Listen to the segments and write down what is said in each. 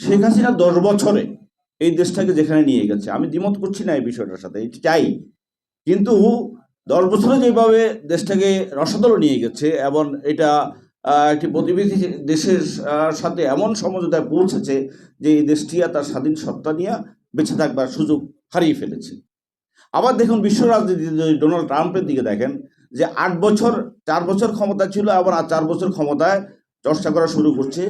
শেখ হাসিনা দশ বছরে এই দেশটাকে যেখানে নিয়ে গেছে। আমি দ্বিমত করছি না এই বিষয়টার সাথে, এটি চাই। কিন্তু দশ বছরে যেভাবে দেশটাকে রসদল নিয়ে গেছে, এবং এটা একটি প্রতিবেশী দেশের সাথে এমন সমঝোতায় পৌঁছেছে যে এই দেশটি আর তার স্বাধীন সত্তা নিয়ে বেঁচে থাকবার সুযোগ হারিয়ে ফেলেছে। আবার দেখুন, বিশ্ব রাজনীতিতে যদি ডোনাল্ড ট্রাম্পের দিকে দেখেন, যে আট বছর, চার বছর ক্ষমতা ছিল, আবার আর চার বছর ক্ষমতায় চর্চা করা শুরু করছে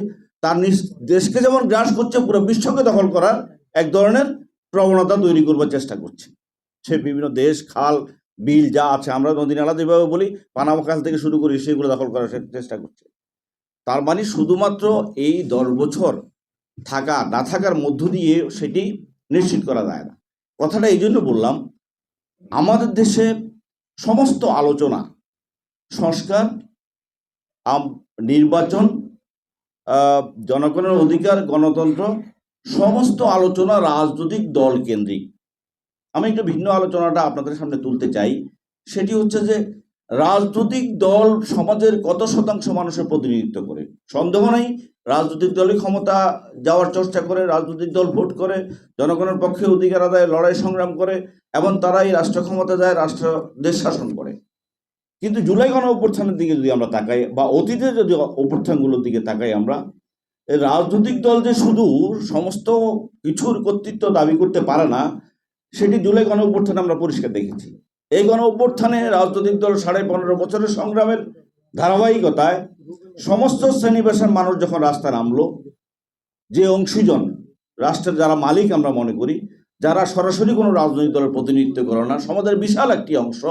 তার নিজ- দেশকে যেমন গ্রাস করছে, পুরো বিশ্বকে দখল করার এক ধরনের প্রবণতা তৈরি করবার চেষ্টা করছে। সে বিভিন্ন দেশ, খাল, বিল যা আছে, আমরা নদী নালা যেভাবে বলি, পানামা খাল থেকে শুরু করি সেগুলো দখল করার চেষ্টা করছে। তার মানে শুধুমাত্র এই দশ বছর থাকা, না থাকার মধ্য দিয়ে সেটি নিশ্চিত করা যায় না। কথাটা এই জন্য বললাম, আমাদের দেশে সমস্ত আলোচনা, সংস্কার নির্বাচন জনগণের অধিকার, গণতন্ত্র, সমস্ত আলোচনা রাজনৈতিক দল কেন্দ্রিক। আমি একটু ভিন্ন আলোচনাটা আপনাদের সামনে তুলতে চাই। সেটি হচ্ছে যে, রাজনৈতিক দল সমাজের কত শতাংশ মানুষের প্রতিনিধিত্ব করে? সন্দেহ নেই, রাজনৈতিক দলই ক্ষমতা যাওয়ার চেষ্টা করে, রাজনৈতিক দল ভোট করে, জনগণের পক্ষে অধিকার আদায় লড়াই সংগ্রাম করে, এবং তারাই রাষ্ট্র ক্ষমতা যায় রাষ্ট্র দেশ শাসন করে। কিন্তু জুলাই গণ অভ্যুত্থানের দিকে যদি আমরা তাকাই বা অতীতে যদি অভ্যুত্থানগুলোর দিকে তাকাই আমরা রাজনৈতিক দল যে শুধু সমস্ত কিছুর কর্তৃত্ব দাবি করতে পারে না, সেটি জুলাই গণ অভ্যুত্থানে আমরা পরিষ্কার দেখেছি। এই গণ অভ্যুত্থানে রাজনৈতিক দল সাড়ে পনেরো বছরের সংগ্রামের ধারাবাহিকতায় সমস্ত শ্রেণি পেশার মানুষ যখন রাস্তা নামলো, যে অংশীজন, রাষ্ট্রের যারা মালিক আমরা মনে করি, যারা সরাসরি কোনো রাজনৈতিক দলের প্রতিনিধিত্ব করে না, সমাজের বিশাল একটি অংশ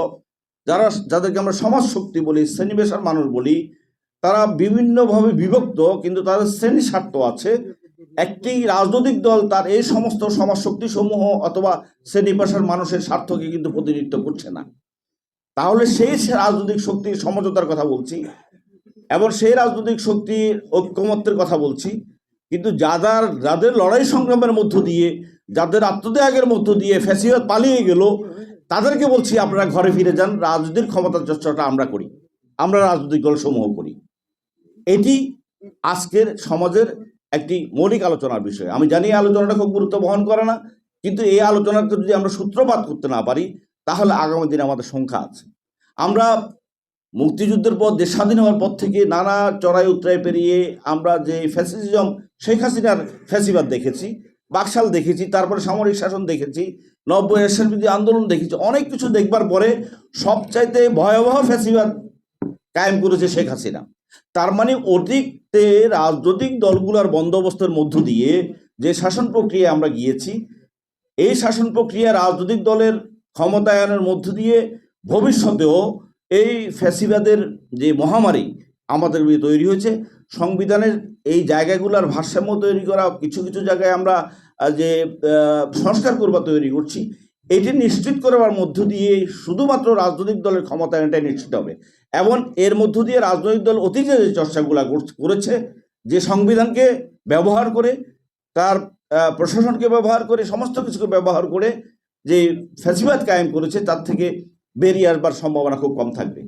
যারা যাদেরকে আমরা সমাজ শক্তি বলি শ্রেণি পেশার মানুষ বলি, তারা বিভিন্নভাবে বিভক্ত, কিন্তু তাদের শ্রেণি স্বার্থ আছে। একটি রাজনৈতিক দল তার এই সমস্ত সমাজ শক্তি সমূহ অথবা শ্রেণি পেশার মানুষের স্বার্থকে কিন্তু প্রতিনিধিত্ব করছে না। তাহলে সেই রাজনৈতিক শক্তির সমঝোতার কথা বলছি, এবং সেই রাজনৈতিক শক্তির ঐক্যমত্যের কথা বলছি, কিন্তু যাদের যাদের লড়াই সংগ্রামের মধ্য দিয়ে যাদের আত্মত্যাগের মধ্য দিয়ে ফ্যাসিবাদ পালিয়ে গেল, তাদেরকে বলছি আপনারা ঘরে ফিরে যান রাজনীতির ক্ষমতার চর্চাটা আমরা করি, আমরা রাজনৈতিক দল সমূহ করি। এটি আজকের সমাজের একটি মৌলিক আলোচনার বিষয়। আমি জানি এই আলোচনাটা খুব গুরুত্ব বহন করে না, কিন্তু এই আলোচনাকে যদি আমরা সূত্রপাত করতে না পারি, তাহলে আগামী দিনে আমাদের সংখ্যা আছে। আমরা মুক্তিযুদ্ধের পর দেশ স্বাধীন হওয়ার পর থেকে নানা চড়াই উত্তরায় পেরিয়ে আমরা যে ফ্যাসিজম, শেখ হাসিনার ফ্যাসিবাদ দেখেছি বাকশাল দেখেছি, তারপরে সামরিক শাসন দেখেছি নব্বই বিরোধী আন্দোলন দেখেছি, অনেক কিছু দেখবার পরে সবচাইতে ভয়াবহ ফ্যাসিবাদ কায়েম করেছে শেখ হাসিনা। তার মানে অতীতে রাজনৈতিক দলগুলোর বন্দোবস্তের মধ্য দিয়ে যে শাসন প্রক্রিয়া আমরা গিয়েছি, এই শাসন প্রক্রিয়া রাজনৈতিক দলের ক্ষমতায়নের মধ্য দিয়ে ভবিষ্যতেও এই ফ্যাসিবাদের যে মহামারী আমাদের তৈরি হয়েছে, সংবিধানের এই জায়গাগুলোর ভারসাম্য তৈরি করা, কিছু কিছু জায়গায় আমরা যে সংস্কার করবা তৈরি করছি, এটি নিশ্চিত করবার মধ্য দিয়ে শুধুমাত্র রাজনৈতিক দলের ক্ষমতা ক্ষমতায়নটাই নিশ্চিত হবে। এবং এর মধ্য দিয়ে রাজনৈতিক দল অতীতে যে চর্চাগুলো করেছে যে সংবিধানকে ব্যবহার করে, তার প্রশাসনকে ব্যবহার করে, সমস্ত কিছুকে ব্যবহার করে যে ফ্যাসিবাদ কায়েম করেছে, তার থেকে বেরিয়ে আসবার সম্ভাবনা খুব কম থাকবে।